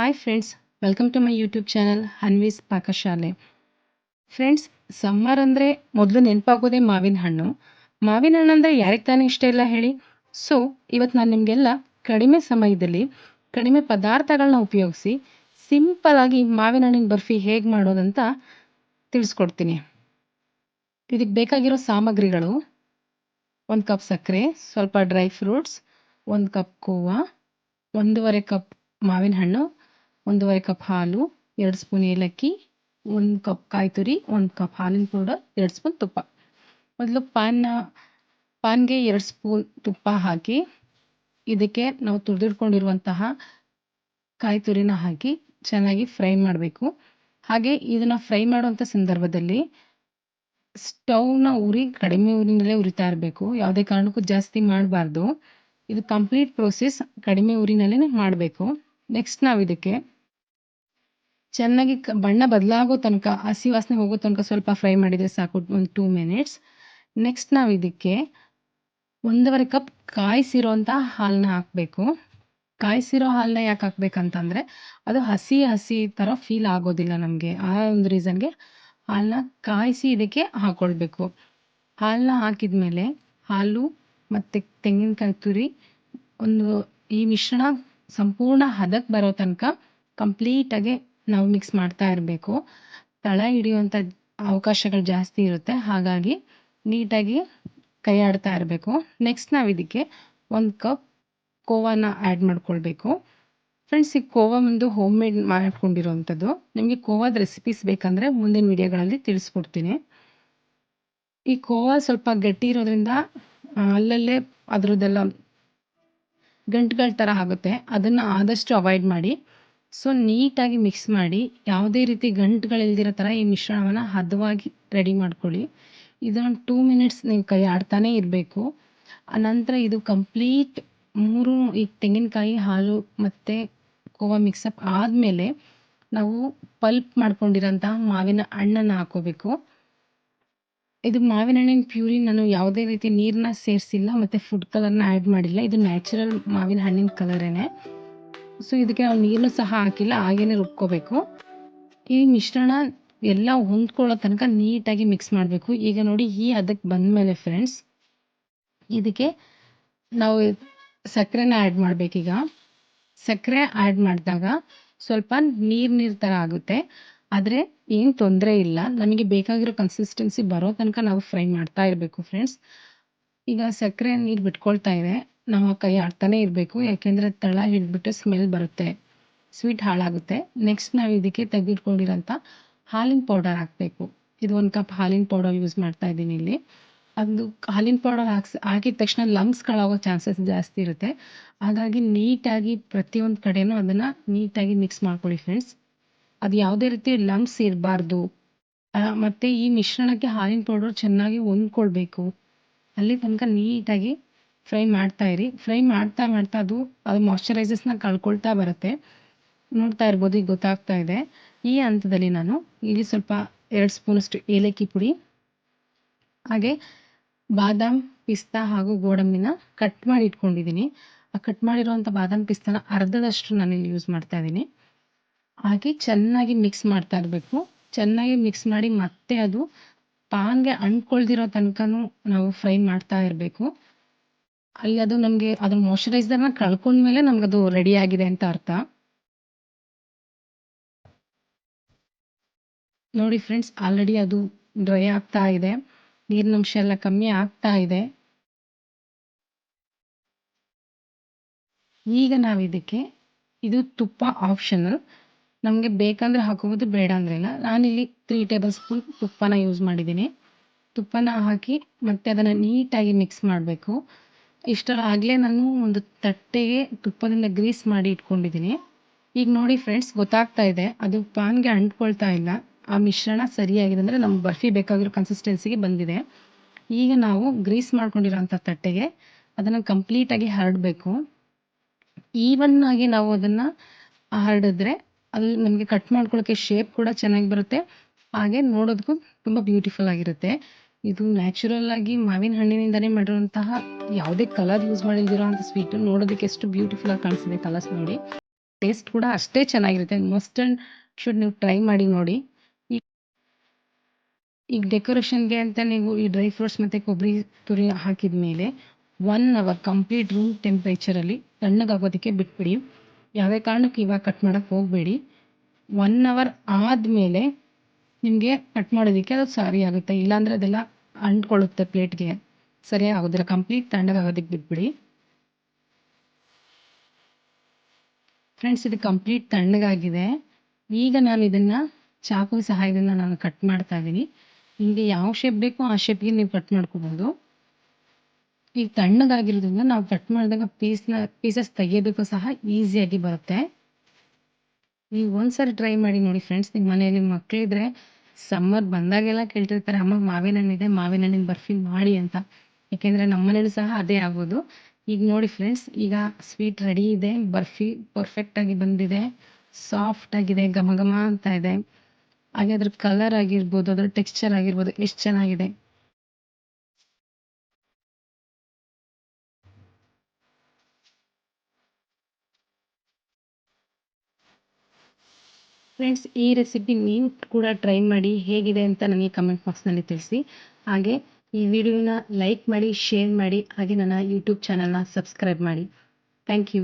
Hi friends welcome to my YouTube channel ಹನ್ವೀಸ್ ಪಾಕಶಾಲೆ friends summer ಅಂದರೆ ಮೊದಲು ನೆನಪಾಗೋದೇ ಮಾವಿನ ಹಣ್ಣು. ಮಾವಿನ ಹಣ್ಣು ಅಂದರೆ ಯಾರಿಗೆ ತಾನೇ ಇಷ್ಟ ಇಲ್ಲ ಹೇಳಿ? ಸೊ ಇವತ್ತು ನಾನು ನಿಮಗೆಲ್ಲ ಕಡಿಮೆ ಸಮಯದಲ್ಲಿ ಕಡಿಮೆ ಪದಾರ್ಥಗಳನ್ನ ಉಪಯೋಗಿಸಿ ಸಿಂಪಲಾಗಿ ಮಾವಿನ ಹಣ್ಣಿನ ಬರ್ಫಿ ಹೇಗೆ ಮಾಡೋದಂತ ತಿಳಿಸ್ಕೊಡ್ತೀನಿ. ಇದಕ್ಕೆ ಬೇಕಾಗಿರೋ ಸಾಮಗ್ರಿಗಳು, ಒಂದು ಕಪ್ ಸಕ್ಕರೆ ಸ್ವಲ್ಪ ಡ್ರೈ ಫ್ರೂಟ್ಸ್, ಒಂದು ಕಪ್ ಕೋವಾ, ಒಂದೂವರೆ ಕಪ್ ಮಾವಿನ ಹಣ್ಣು ಒಂದೂವರೆ ಕಪ್ ಹಾಲು, ಎರಡು ಸ್ಪೂನ್ ಏಲಕ್ಕಿ, ಒಂದು ಕಪ್ ಕಾಯಿ ತುರಿ ಒಂದು ಕಪ್ ಹಾಲಿನ ಪೌಡರ್, ಎರಡು ಸ್ಪೂನ್ ತುಪ್ಪ. ಮೊದಲು ಪಾನ್ನ, ಪಾನ್ಗೆ ಎರಡು ಸ್ಪೂನ್ ತುಪ್ಪ ಹಾಕಿ, ಇದಕ್ಕೆ ನಾವು ತುರಿದಿಟ್ಕೊಂಡಿರುವಂತಹ ಕಾಯಿ ತುರಿನ ಹಾಕಿ ಚೆನ್ನಾಗಿ ಫ್ರೈ ಮಾಡಬೇಕು. ಹಾಗೆ ಇದನ್ನು ಫ್ರೈ ಮಾಡುವಂಥ ಸಂದರ್ಭದಲ್ಲಿ ಸ್ಟೌವ್ನ ಉರಿ, ಕಡಿಮೆ ಊರಿನಲ್ಲೇ ಉರಿತಾ ಇರಬೇಕು. ಯಾವುದೇ ಕಾರಣಕ್ಕೂ ಜಾಸ್ತಿ ಮಾಡಬಾರ್ದು. ಇದು ಕಂಪ್ಲೀಟ್ ಪ್ರೋಸೆಸ್, ಕಡಿಮೆ ಊರಿನಲ್ಲೇ ಮಾಡಬೇಕು. ನೆಕ್ಸ್ಟ್ ನಾವು ಇದಕ್ಕೆ ಚೆನ್ನಾಗಿ ಕ, ಬಣ್ಣ ಬದಲಾಗೋ ತನಕ, ಹಸಿ ವಾಸನೆ ಹೋಗೋ ತನಕ ಸ್ವಲ್ಪ ಫ್ರೈ ಮಾಡಿದರೆ ಸಾಕು, ಒಂದು ಟೂ ಮಿನಿಟ್ಸ್ ನೆಕ್ಸ್ಟ್ ನಾವು ಇದಕ್ಕೆ ಒಂದೂವರೆ ಕಪ್ ಕಾಯಿಸಿರೋಂಥ ಹಾಲನ್ನ ಹಾಕಬೇಕು. ಕಾಯಿಸಿರೋ ಹಾಲನ್ನ ಯಾಕೆ ಹಾಕ್ಬೇಕಂತಂದರೆ, ಅದು ಹಸಿ ಹಸಿ ಥರ ಫೀಲ್ ಆಗೋದಿಲ್ಲ ನಮಗೆ. ಆ ಒಂದು ರೀಸನ್ಗೆ ಹಾಲನ್ನ ಕಾಯಿಸಿ ಇದಕ್ಕೆ ಹಾಕ್ಕೊಳ್ಬೇಕು ಹಾಲನ್ನ ಹಾಕಿದ ಮೇಲೆ ಹಾಲು ಮತ್ತು ತೆಂಗಿನಕಾಯಿ ತುರಿ ಒಂದು ಈ ಮಿಶ್ರಣ ಸಂಪೂರ್ಣ ಹದಕ್ಕೆ ಬರೋ ತನಕ ಕಂಪ್ಲೀಟಾಗಿ ನಾವು ಮಿಕ್ಸ್ ಮಾಡ್ತಾ ಇರಬೇಕು. ತಳ ಹಿಡಿಯುವಂಥ ಅವಕಾಶಗಳು ಜಾಸ್ತಿ ಇರುತ್ತೆ. ಹಾಗಾಗಿ ನೀಟಾಗಿ ಕೈ ಆಡ್ತಾ ಇರಬೇಕು. ನೆಕ್ಸ್ಟ್ ನಾವು ಇದಕ್ಕೆ ಒಂದು ಕಪ್ ಕೋವಾನ ಆ್ಯಡ್ ಮಾಡ್ಕೊಳ್ಬೇಕು. ಫ್ರೆಂಡ್ಸ್ ಈ ಕೋವಾ ಒಂದು ಹೋಮ್ ಮೇಡ್ ಮಾಡ್ಕೊಂಡಿರೋವಂಥದ್ದು ನಿಮಗೆ ಕೋವಾದ ರೆಸಿಪೀಸ್ ಬೇಕಂದರೆ ಮುಂದಿನ ವಿಡಿಯೋಗಳಲ್ಲಿ ತಿಳಿಸ್ಕೊಡ್ತೀನಿ. ಈ ಕೋವಾ ಸ್ವಲ್ಪ ಗಟ್ಟಿ ಇರೋದ್ರಿಂದ ಅಲ್ಲಲ್ಲೇ ಅದರದ್ದೆಲ್ಲ ಗಂಟುಗಳ ಥರ ಆಗುತ್ತೆ. ಅದನ್ನು ಆದಷ್ಟು ಅವಾಯ್ಡ್ ಮಾಡಿ. ಸೊ ನೀಟಾಗಿ ಮಿಕ್ಸ್ ಮಾಡಿ ಯಾವುದೇ ರೀತಿ ಗಂಟುಗಳಿಲ್ದಿರೋ ಥರ ಈ ಮಿಶ್ರಣವನ್ನು ಹದವಾಗಿ ರೆಡಿ ಮಾಡ್ಕೊಳ್ಳಿ. ಇದನ್ನು ಟೂ ಮಿನಿಟ್ಸ್ ನೀವು ಕೈ ಆಡ್ತಾನೇ ಇರಬೇಕು. ನಂತರ ಇದು ಕಂಪ್ಲೀಟ್ ಮೂರು ಈ ತೆಂಗಿನಕಾಯಿ, ಹಾಲು ಮತ್ತು ಕೋವಾ ಮಿಕ್ಸಪ್ ಆದಮೇಲೆ ನಾವು ಪಲ್ಪ್ ಮಾಡ್ಕೊಂಡಿರೋಂಥ ಮಾವಿನ ಹಣ್ಣನ್ನು ಹಾಕ್ಕೋಬೇಕು ಇದು ಮಾವಿನ ಹಣ್ಣಿನ ಪ್ಯೂರಿ ನಾನು ಯಾವುದೇ ರೀತಿ ನೀರನ್ನ ಸೇರಿಸಿಲ್ಲ, ಮತ್ತು ಫುಡ್ ಕಲರ್ನ ಆ್ಯಡ್ ಮಾಡಿಲ್ಲ. ಇದು ನ್ಯಾಚುರಲ್ ಮಾವಿನ ಹಣ್ಣಿನ ಕಲರೇನೆ ಸೊ ಇದಕ್ಕೆ ನಾವು ನೀರನ್ನು ಸಹ ಹಾಕಿಲ್ಲ, ಹಾಗೇನೆ ರುಬ್ಕೋಬೇಕು. ಈ ಮಿಶ್ರಣ ಎಲ್ಲ ಹೊಂದ್ಕೊಳ್ಳೋ ತನಕ ನೀಟಾಗಿ ಮಿಕ್ಸ್ ಮಾಡಬೇಕು. ಈಗ ನೋಡಿ ಈ ಅದಕ್ಕೆ ಬಂದಮೇಲೆ ಫ್ರೆಂಡ್ಸ್ ಇದಕ್ಕೆ ನಾವು ಸಕ್ಕರೆನ ಆ್ಯಡ್ ಮಾಡಬೇಕೀಗ. ಸಕ್ಕರೆ ಆ್ಯಡ್ ಮಾಡಿದಾಗ ಸ್ವಲ್ಪ ನೀರು ನೀರು ಥರ ಆಗುತ್ತೆ. ಆದರೆ ಏನು ತೊಂದರೆ ಇಲ್ಲ. ನಮಗೆ ಬೇಕಾಗಿರೋ ಕನ್ಸಿಸ್ಟೆನ್ಸಿ ಬರೋ ತನಕ ನಾವು ಫ್ರೈ ಮಾಡ್ತಾ ಇರಬೇಕು ಫ್ರೆಂಡ್ಸ್ ಈಗ ಸಕ್ಕರೆ ನೀರು ಬಿಟ್ಕೊಳ್ತಾ ಇದೆ. ನಾವು ಕೈ ಆಡ್ತಾನೆ ಇರಬೇಕು. ಯಾಕೆಂದರೆ ತಳ ಹಿಡಿದ್ಬಿಟ್ಟು ಸ್ಮೆಲ್ ಬರುತ್ತೆ. ಸ್ವೀಟ್ ಹಾಳಾಗುತ್ತೆ. ನೆಕ್ಸ್ಟ್ ನಾವು ಇದಕ್ಕೆ ತೆಗೆದಿಟ್ಕೊಂಡಿರೋಂಥ ಹಾಲಿನ ಪೌಡರ್ ಹಾಕಬೇಕು. ಇದು ಒಂದು ಕಪ್ ಹಾಲಿನ ಪೌಡರ್ ಯೂಸ್ ಮಾಡ್ತಾ ಇದ್ದೀನಿ ಇಲ್ಲಿ. ಅದು ಹಾಲಿನ ಪೌಡರ್ ಹಾಕ್ಸಿ ಹಾಕಿದ ತಕ್ಷಣ ಲಂಗ್ಸ್ಗಳಾಗೋ ಚಾನ್ಸಸ್ ಜಾಸ್ತಿ ಇರುತ್ತೆ. ಹಾಗಾಗಿ ನೀಟಾಗಿ ಪ್ರತಿಯೊಂದು ಕಡೆಯೂ ಅದನ್ನು ನೀಟಾಗಿ ಮಿಕ್ಸ್ ಮಾಡ್ಕೊಳ್ಳಿ ಫ್ರೆಂಡ್ಸ್ ಅದು ಯಾವುದೇ ರೀತಿ ಲಂಗ್ಸ್ ಇರಬಾರ್ದು. ಮತ್ತು ಈ ಮಿಶ್ರಣಕ್ಕೆ ಹಾಲಿನ ಪೌಡರ್ ಚೆನ್ನಾಗಿ ಹೊಂದ್ಕೊಳ್ಬೇಕು. ಅಲ್ಲಿ ತನಕ ನೀಟಾಗಿ ಫ್ರೈ ಮಾಡ್ತಾ ಇರಿ. ಫ್ರೈ ಮಾಡ್ತಾ ಮಾಡ್ತಾ ಅದು ಅದು ಮಾಯ್ಶ್ಚರೈಸರ್ಸ್ನ ಕಳ್ಕೊಳ್ತಾ ಬರುತ್ತೆ. ನೋಡ್ತಾ ಇರ್ಬೋದು, ಈಗ ಗೊತ್ತಾಗ್ತಾ ಇದೆ. ಈ ಹಂತದಲ್ಲಿ ನಾನು ಇಲ್ಲಿ ಸ್ವಲ್ಪ ಎರಡು ಸ್ಪೂನಷ್ಟು ಏಲಕ್ಕಿ ಪುಡಿ, ಹಾಗೆ ಬಾದಾಮ್ ಪಿಸ್ತಾ ಹಾಗೂ ಗೋಡಂಬಿನ ಕಟ್ ಮಾಡಿ ಇಟ್ಕೊಂಡಿದ್ದೀನಿ. ಆ ಕಟ್ ಮಾಡಿರುವಂಥ ಬಾದಾಮ್ ಪಿಸ್ತಾನ ಅರ್ಧದಷ್ಟು ನಾನು ಇಲ್ಲಿ ಯೂಸ್ ಮಾಡ್ತಾ ಇದ್ದೀನಿ. ಹಾಗೆ ಚೆನ್ನಾಗಿ ಮಿಕ್ಸ್ ಮಾಡ್ತಾ ಇರಬೇಕು. ಚೆನ್ನಾಗಿ ಮಿಕ್ಸ್ ಮಾಡಿ ಮತ್ತೆ ಅದು ಪಾನ್ಗೆ ಅಂಟ್ಕೊಳ್ದಿರೋ ತನಕನೂ ನಾವು ಫ್ರೈ ಮಾಡ್ತಾ ಇರಬೇಕು. ಅಲ್ಲಿ ಅದು ನಮಗೆ ಅದ್ರ ಮೇಲೆ ಕಳ್ಕೊಂಡ್ಮೇಲೆ ಅದು ರೆಡಿ ಆಗಿದೆ ಅಂತ ಅರ್ಥ. ನೋಡಿ ಫ್ರೆಂಡ್ಸ್ ಆಲ್ರೆಡಿ ಅದು ಡ್ರೈ ಆಗ್ತಾ ಇದೆ. ನೀರಿನಂಶ ಎಲ್ಲ ಕಮ್ಮಿ ಆಗ್ತಾ ಇದೆ. ಈಗ ನಾವು ಇದಕ್ಕೆ, ಇದು ತುಪ್ಪ ಆಪ್ಷನಲ್ ನಮಗೆ ಬೇಕಂದ್ರೆ ಹಾಕೋಬೋದು, ಬೇಡ ಅಂದ್ರೆ ಇಲ್ಲ. ನಾನಿಲ್ಲಿ ತ್ರೀ ಟೇಬಲ್ ಸ್ಪೂನ್ ತುಪ್ಪನ ಯೂಸ್ ಮಾಡಿದ್ದೀನಿ. ತುಪ್ಪನ ಹಾಕಿ ಮತ್ತೆ ಅದನ್ನು ನೀಟಾಗಿ ಮಿಕ್ಸ್ ಮಾಡಬೇಕು. ಇಷ್ಟರಾಗಲೇ ನಾನು ಒಂದು ತಟ್ಟೆಗೆ ತುಪ್ಪದಿಂದ ಗ್ರೀಸ್ ಮಾಡಿ ಇಟ್ಕೊಂಡಿದ್ದೀನಿ. ಈಗ ನೋಡಿ ಫ್ರೆಂಡ್ಸ್ ಗೊತ್ತಾಗ್ತಾ ಇದೆ. ಅದು ಪಾನ್ಗೆ ಅಂಟ್ಕೊಳ್ತಾ ಇಲ್ಲ. ಆ ಮಿಶ್ರಣ ಸರಿಯಾಗಿದೆ ಅಂದರೆ ನಮ್ಗೆ ಬರ್ಫಿ ಬೇಕಾಗಿರೋ ಕನ್ಸಿಸ್ಟೆನ್ಸಿಗೆ ಬಂದಿದೆ. ಈಗ ನಾವು ಗ್ರೀಸ್ ಮಾಡ್ಕೊಂಡಿರೋಂಥ ತಟ್ಟೆಗೆ ಅದನ್ನು ಕಂಪ್ಲೀಟಾಗಿ ಹರಡಬೇಕು. ಈವನ್ ಆಗಿ ನಾವು ಅದನ್ನು ಹರಡಿದ್ರೆ ಅದು ನಮಗೆ ಕಟ್ ಮಾಡ್ಕೊಳ್ಳೋಕ್ಕೆ ಶೇಪ್ ಕೂಡ ಚೆನ್ನಾಗಿ ಬರುತ್ತೆ. ಹಾಗೆ ನೋಡೋದಕ್ಕೂ ತುಂಬ ಬ್ಯೂಟಿಫುಲ್ ಆಗಿರುತ್ತೆ. ಇದು ನ್ಯಾಚುರಲ್ ಆಗಿ ಮಾವಿನ ಹಣ್ಣಿನಿಂದನೇ ಮಾಡಿರುವಂತಹ ಯಾವುದೇ ಕಲರ್ ಯೂಸ್ ಮಾಡಿದಿರೋ ಅಂತ ಸ್ವೀಟ್ ನೋಡೋದಕ್ಕೆ ಎಷ್ಟು ಬ್ಯೂಟಿಫುಲ್ ಆಗಿ ಕಾಣಿಸ್ತಿದೆ ಕಲರ್ಸ್ ನೋಡಿ. ಟೇಸ್ಟ್ ಕೂಡ ಅಷ್ಟೇ ಚೆನ್ನಾಗಿರುತ್ತೆ. ಮಸ್ಟ್ ಅಂಡ್ ಶುಡ್ ನೀವು ಟ್ರೈ ಮಾಡಿ ನೋಡಿ. ಈಗ ಡೆಕೋರೇಷನ್ಗೆ ಅಂತ ನೀವು ಈ ಡ್ರೈ ಫ್ರೂಟ್ಸ್ ಮತ್ತು ಕೊಬ್ಬರಿ ತುರಿ ಹಾಕಿದ ಮೇಲೆ ಒನ್ ಅವರ್ ಕಂಪ್ಲೀಟ್ ರೂಮ್ ಟೆಂಪ್ರೇಚರಲ್ಲಿ ತಣ್ಣಗಾಗೋದಕ್ಕೆ ಬಿಟ್ಬಿಡಿ. ಯಾವುದೇ ಕಾರಣಕ್ಕೂ ಇವಾಗ ಕಟ್ ಮಾಡೋಕ್ಕೆ ಹೋಗಬೇಡಿ. ಒನ್ ಅವರ್ ಆದಮೇಲೆ ನಿಮಗೆ ಕಟ್ ಮಾಡೋದಕ್ಕೆ ಅದು ಸರಿ ಆಗುತ್ತೆ. ಇಲ್ಲಾಂದರೆ ಅದೆಲ್ಲ ಅಂಟ್ಕೊಳ್ಳುತ್ತೆ ಪ್ಲೇಟ್ಗೆ. ಸರಿಯಾಗಿ ಆಗೋದಿಲ್ಲ. ಕಂಪ್ಲೀಟ್ ತಣ್ಣಗಾಗೋದಕ್ಕೆ ಬಿಟ್ಬಿಡಿ. ಫ್ರೆಂಡ್ಸ್, ಇದು ಕಂಪ್ಲೀಟ್ ತಣ್ಣಗಾಗಿದೆ. ಈಗ ನಾನು ಇದನ್ನು ಚಾಕು ಸಹಾಯದಿಂದ ನಾನು ಕಟ್ ಮಾಡ್ತಾ ಇದ್ದೀನಿ ನಿಮಗೆ ಯಾವ ಶೇಪ್ ಬೇಕೋ ಆ ಶೇಪ್ಗೆ ನೀವು ಕಟ್ ಮಾಡ್ಕೋಬೋದು. ಈಗ ತಣ್ಣಗಾಗಿರೋದ್ರಿಂದ ನಾವು ಕಟ್ ಮಾಡಿದಾಗ ಪೀಸ್ನ ಪೀಸಸ್ ತೆಗಿಯೋದಕ್ಕೂ ಸಹ ಈಸಿಯಾಗಿ ಬರುತ್ತೆ. ನೀವು ಒಂದ್ಸರಿ ಟ್ರೈ ಮಾಡಿ ನೋಡಿ ಫ್ರೆಂಡ್ಸ್ ನಿಮ್ಮ ಮನೆಯಲ್ಲಿ ಮಕ್ಕಳಿದ್ರೆ ಸಮ್ಮರ್ ಬಂದಾಗೆಲ್ಲ ಕೇಳ್ತಿರ್ತಾರೆ, ಅಮ್ಮ, ಮಾವಿನ ಇದೆ ಮಾವಿನ ಹಣ್ಣಿನ ಬರ್ಫಿ ಮಾಡಿ ಅಂತ. ಯಾಕೆಂದರೆ ನಮ್ಮ ಮನೇಲಿ ಸಹ ಅದೇ ಆಗೋದು. ಈಗ ನೋಡಿ ಫ್ರೆಂಡ್ಸ್ ಈಗ ಸ್ವೀಟ್ ರೆಡಿ ಇದೆ, ಬರ್ಫಿ ಪರ್ಫೆಕ್ಟಾಗಿ ಬಂದಿದೆ ಸಾಫ್ಟಾಗಿದೆ ಘಮ ಘಮ ಅಂತ ಇದೆ. ಹಾಗೆ ಅದ್ರ ಕಲರ್ ಆಗಿರ್ಬೋದು, ಅದ್ರ ಟೆಕ್ಸ್ಚರ್ ಆಗಿರ್ಬೋದು, ಎಷ್ಟು ಚೆನ್ನಾಗಿದೆ. ಫ್ರೆಂಡ್ಸ್ ಈ ರೆಸಿಪಿ ನೀವು ಕೂಡ ಟ್ರೈ ಮಾಡಿ ಹೇಗಿದೆ ಅಂತ ನನಗೆ ಕಮೆಂಟ್ ಬಾಕ್ಸ್ನಲ್ಲಿ ತಿಳಿಸಿ. ಹಾಗೆ ಈ ವಿಡಿಯೋನ ಲೈಕ್ ಮಾಡಿ ಶೇರ್ ಮಾಡಿ, ಹಾಗೆ ನನ್ನ ಯೂಟ್ಯೂಬ್ ಚಾನಲ್ನ ಸಬ್ಸ್ಕ್ರೈಬ್ ಮಾಡಿ. Thank you